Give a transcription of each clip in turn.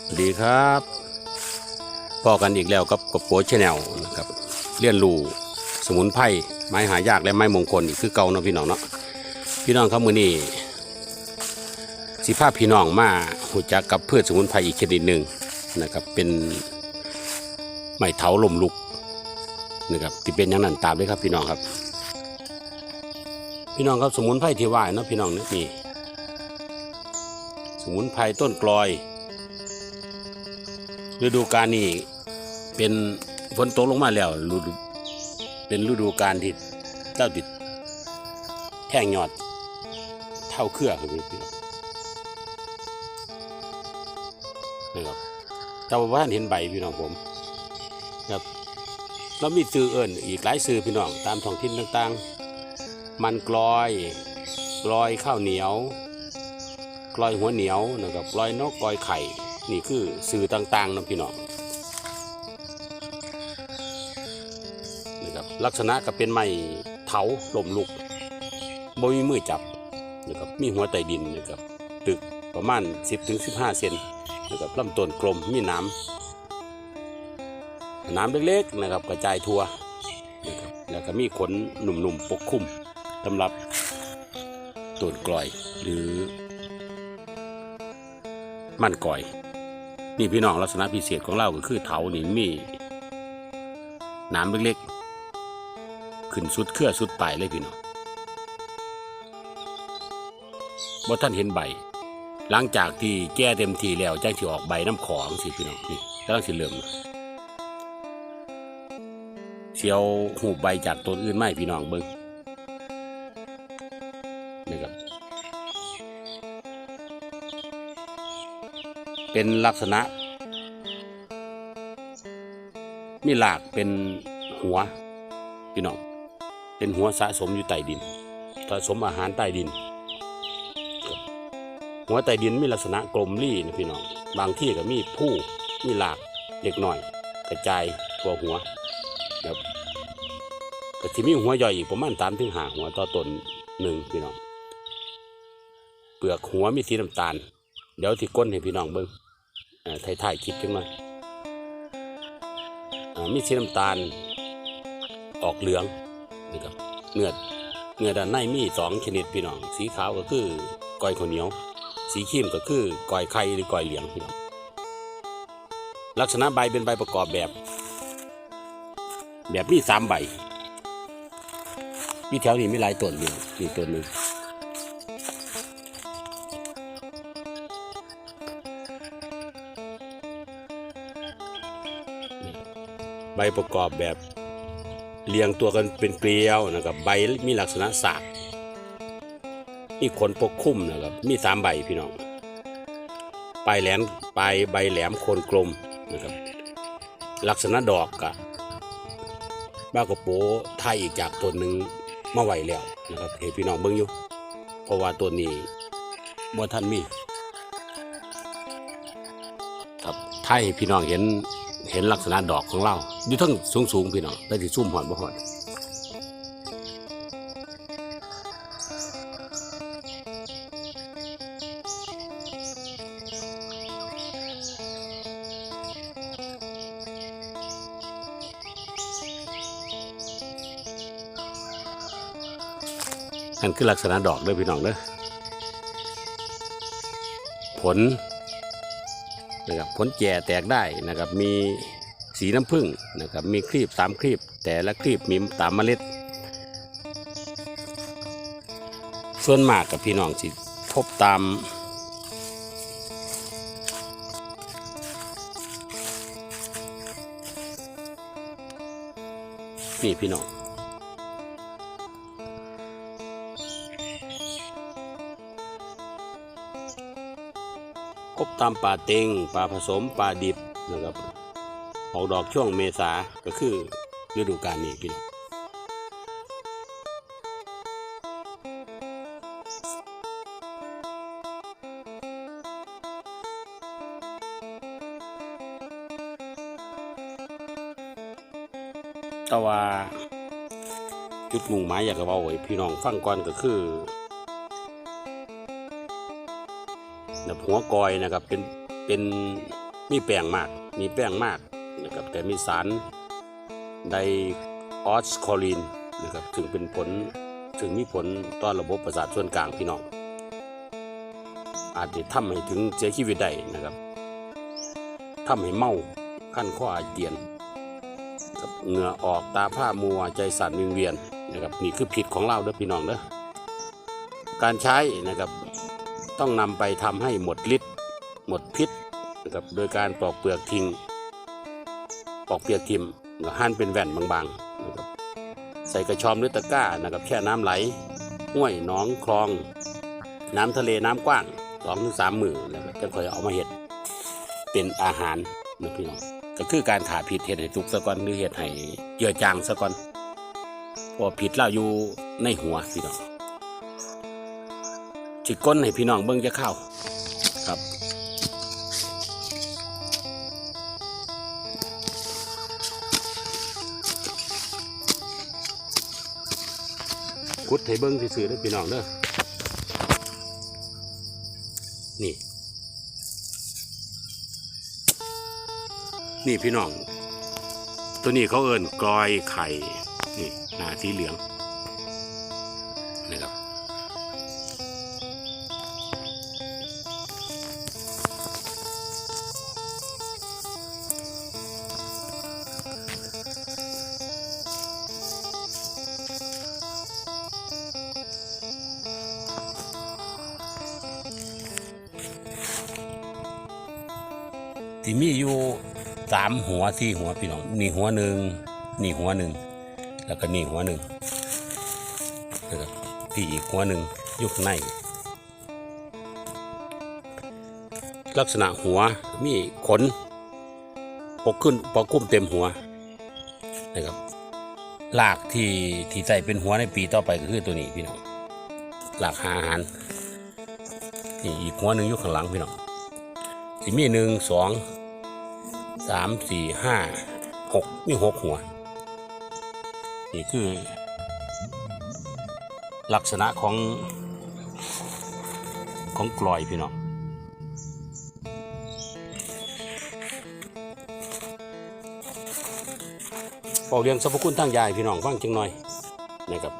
สวัสดีครับพอกันอีกแล้วกับกบโปชแนลนะครับเรียนรู้สมุนไพรไม้หายากและไม้มงคลอีกคือเก่าเนาะพี่น้องเนาะพี่น้องครับมือนี้สิภาพพี่น้องมาหูจักกับพืชสมุนไพรอีกชนิดหนึ่งนะครับเป็นไม้เถาลมลุกนะครับที่เป็นอย่างนั้นตามเลยครับพี่น้องครับ พี่น้องครับสมุนไพรที่ว่าเนาะพี่น้องนี่สมุนไพรต้นกลอย ฤดูกาลนี้เป็นฝนตกลงมาแล้วฤดูเป็นฤดูกาลที่เต้าติดแท่งยอดเท่าเครือครับพี่น้องนะครับแต่ว่าท่านเห็นใบพี่น้องผมครับแล้วมีซื้อเอิญอีกหลายซื้อพี่น้องตามท้องถิ่นต่างๆ มันกลอยกลอยข้าวเหนียวกลอยหัวเหนียวนะครับกลอยนกกลอยไข่ นี่คือสื่อต่างๆนะพี่น้องนะครับลักษณะก็เป็นไม้เถาลมลุกบ่มีมือจับนะครับมีหัวไตดินนะครับตึกประมาณ 10-15 เซนนะครับลำต้นกลมมีน้ำน้ำเล็กๆนะครับกระจายทั่วนะครับแล้วก็มีขนหนุ่มๆปกคลุมสำหรับต้นกลอยหรือมันก่อย นี่พี่น้องลักษณะพิเศษของเราก็คือเถานี่มีน้ำเล็กๆ ขึ้นสุดเครือสุดปลายเลยพี่น้องบ่ท่านเห็นใบ หลังจากที่แก้เต็มทีแล้วจังสิออกใบน้ำของสิพี่น้องนี่กำลังสิเริ่มเสียวหูใบจากต้นอื่นไม่พี่น้องเบิ้ง เป็นลักษณะ มีหลากเป็นหัวพี่น้องเป็นหัวสะสมอยู่ใต้ดินสะสมอาหารใต้ดิน หัวใต้ดินมีลักษณะกลมรี่นะพี่น้องบางที่ก็มีผู้มีหลากเล็กหน่อย กระจายทั่วหัวครับก็จะมีหัวย่อยอีกประมาณสามถึงห้าหัวต่อต้นหนึ่งพี่น้องเปลือกหัวมีสีน้ำตาล เดี๋ยวที่ก้นให้พี่น้องเบิ้ง ถ่ายๆคลิปจังหน่อยอ่ามีสีน้ำตาล ออกเหลืองนะครับเนื้อเนื้อด้านในมีสองชนิดพี่น้อง สีขาวก็คือก้อยข้าวเหนียว สีครีมก็คือก้อยไข่หรือก้อยเหลืองพี่น้องลักษณะใบเป็นใบประกอบแบบ แบบมีสามใบมีแถวนี้มีหลายต้นอยู่นี่ต้นหนึ่ง ใบประกอบแบบเรียงตัวกันเป็นเกลียวนะครับใบมีลักษณะสากมีขนปกคลุมนะครับมีสามใบพี่น้องปลายแหลมปลายใบแหลมโคนกลมนะครับลักษณะดอกกะบ้ากระโปไทยอีกจากตัวหนึ่งมาไหวแล้วนะครับเห็นพี่น้องเบิ่งอยู่เพราะว่าตัวนี้บ่ท่านมีครับไทยพี่น้องเห็น เห็นลักษณะดอกของเราอยู่ทั้งสูงสูงพี่น้องได้ที่ซุ่มหอดบ่หอดนั่นคือลักษณะดอกเด้อพี่น้องเด้อผล นะครับผลแก่แตกได้นะครับมีสีน้ำผึ้งนะครับมีครีบสามครีบ แต่ละครีบมีตามเมล็ด ส่วนมากกับพี่น้องสิพบตามนี่พี่น้อง บตามป่าเต็งป่าผสมป่าดิบนะครับออกดอกช่วงเมษาก็คือฤดูกาลนี้พี่น้องแต่ว่าจุดมุ่งหมายอยากจะเอาไว้พี่น้องฟังก่อนก็คือ แบบหัวกอยนะครับเป็นเป็นมีแป้งมาก มีแป้งมากนะครับแต่มีสารไดออสคอลีนนะครับถึงเป็นผลถึงมีผลต่อระบบประสาทส่วนกลางพี่น้อง อาจจะทำให้ถึงเสียชีวิตได้นะครับทำให้เมาขั้นข้ออาเจียนเหงื่อออกตาผ้ามัวใจสั่นวิงเวียนนะครับนี่คือผิดของเราเด้อพี่น้องเด้อการใช้นะครับ ต้องนำไปทำให้หมดฤทธิ์หมดพิษนะครับโดยการปอกเปลือกทิ้งปอกเปลือกทิมหั่นเป็นแว่นบางๆนะครับใส่กระชอมหรือตะกร้านะครับแช่น้ำไหลห้วยหนองคลอง น้ำทะเลน้ำกว้างสองถึงสามมือแล้วก็จะค่อยเอามาเห็ดเป็นอาหารนะพี่น้องก็คือการถ่าผิดเห็ดให้สุกซะก่อนหรือเห็ดให้เยื่อจางซะก่อนพอผิดเราอยู่ในหัวพี่น้อง จิกก้นให้พี่น้องเบิ่งจะเข้าครับ กุดให้เบิ้งซื่อๆเด้อพี่น้องเด้อนี่ นี่พี่น้อง ตัวนี้เขาเอิ้นกลอยไข่ นี่หน้าสีเหลืองีมีอยู่สามหัวสี่หัวพี่น้องนี่หัวหนึ่งนี่หัวหนึ่งแล้วก็นี่หัวหนึ่งนะครับที่อีกหัวหนึ่งยุคในลักษณะหัวมีขนปกขึ้นปกคุ้มเต็มหัวนะครับหลากที่ที่ใส่เป็นหัวในปีต่อไปก็คือตัวนี้พี่น้องหลากหาอาหารนี่อีกหัวหนึ่งอยู่ข้างหลังพี่น้องสิมีหนึ่งสอง สามสี่ห้าหกมีหกหัว นี่คือ ลักษณะของของกลอยพี่น้องบอกเรื่องสรรพคุณทางยายพี่น้องฟังจังหน่อยนะครับ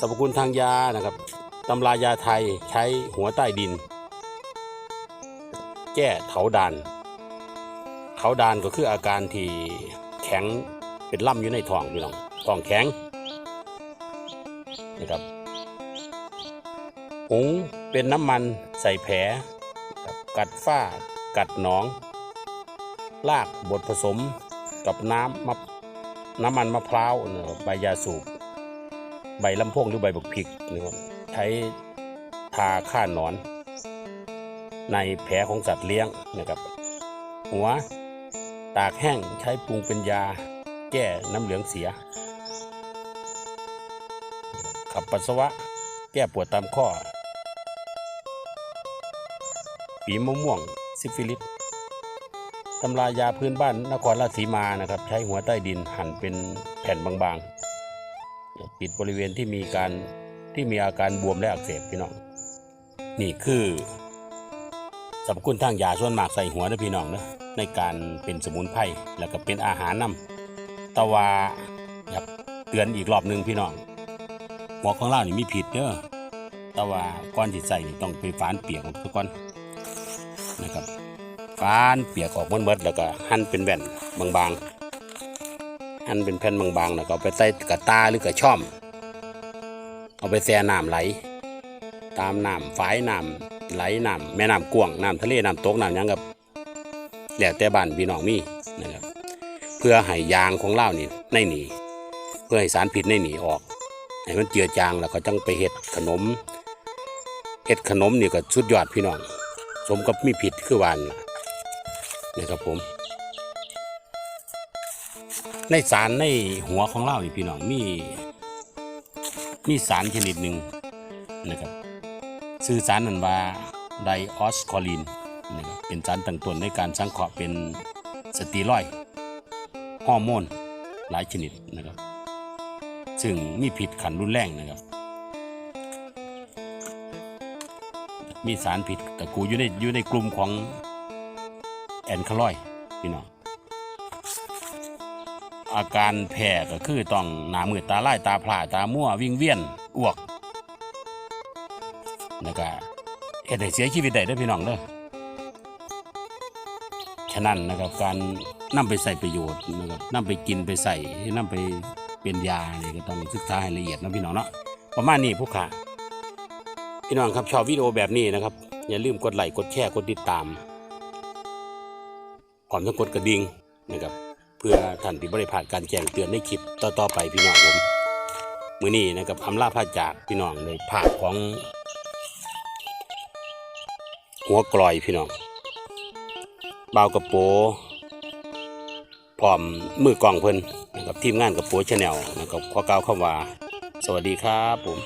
สรรพคุณทางยานะครับตำรายาไทยใช้หัวใต้ดิน แก้เถาดานเถาดานก็คืออาการที่แข็งเป็นล่ำอยู่ในท้องพี่น้องท้องแข็งนะครับหุงเป็นน้ำมันใส่แผลกัดฝ้ากัดหนอง ลากบดผสมกับน้ำมะน้ำมันมะพร้าวนะครับใบยาสูบ ใบลำโพงหรือใบบกพริกนะครับใช้ทาฆ่าหนอน ในแผลของสัตว์เลี้ยงนะครับ หัว ตากแห้งใช้ปรุงเป็นยา แก้น้ำเหลืองเสีย ขับปัสสาวะ แก้ปวดตามข้อปีมะม่วง ซิฟิลิสตำรายาพื้นบ้านนครราชสีมานะครับ ใช้หัวใต้ดินหั่นเป็นแผ่นบางๆ ปิดบริเวณที่มีการที่มีอาการบวมและอักเสบพี่น้อง นี่คือ สรรพคุณทางยาส่วนมากใส่หัวนะพี่น้องนะในการเป็นสมุนไพรแล้วก็เป็นอาหารนำแต่ว่าอยากเตือนอีกรอบหนึ่งพี่น้องหัวของเรานี่มีผิดเด้อแต่ว่าก่อนที่ใส่นี่ต้องไปฝานเปียกออกซะก่อนนะครับฝานเปียกออกหมดแล้วก็หั่นเป็นแว่นบางๆหั่นเป็นแผ่นบางๆแล้วก็ไปใส่กระตาหรือกระช่อม เอาไปแช่น้ำไหล ตามน้ำฝายน้ำ ไหลน้ำแม่น้ำกวงน้ำทะเลน้ำตกน้ำยังกับแล้วแต่บ้านพี่น้องมีนะครับเพื่อให้ยางของเล่านี่ในหนีเพื่อให้สารพิษในหนีออกให้มันเจือจางแล้วก็จังไปเฮ็ดขนมเฮ็ดขนมนี่ก็สุดยอดพี่น้องสมกับมีผิดคือวานนะครับผม ในสารในหัวของเล่านี่พี่น้องมีมีสารชนิดหนึ่งนะครับ ชื่อสารนั้นว่าไดออสคอลีนนะครับเป็นสารตั้งต้นในการสังเคราะห์เป็นสเตีรอยฮอร์โมนหลายชนิดนะครับ ซึ่งมีผิดขันรุนแรงนะครับ มีสารผิดตะกูอยู่ในอยู่ในกลุ่มของแอนคาลอยพี่น้องอาการแพ้ก็คือต้องหนามืดตาไลายตาพร่าตามั่ววิ่งเวียนอ้วก แล้วก็เฮ็ดให้เสียชีวิตได้เด้อพี่น้องเด้อฉะนั้นนะครับการนำไปใส่ประโยชน์นะครับนำไปกินไปใส่นำไปเป็นยาเนี่ยก็ต้องศึกษาให้ละเอียดนะพี่น้องเนาะประมาณนี้ผู้ขาพี่น้องครับชอบวิดีโอแบบนี้นะครับ อย่าลืมกดไลค์กดแชร์กดติดตามพร้อมทั้งกดกระดิ่งนะครับ เพื่อท่านที่บริพาดการแจ้งเตือนในคลิปต่อๆไปพี่น้องผมมือนี้นะครับอำลาพาจากพี่น้องในภาคของ หัวกลอยพี่น้องบ่าวกระโปพร้อมมือกล่องเพิ่นนะครับทีมงานกระโปชาแนลนะครับขอกล่าวคำว่า สวัสดีครับผม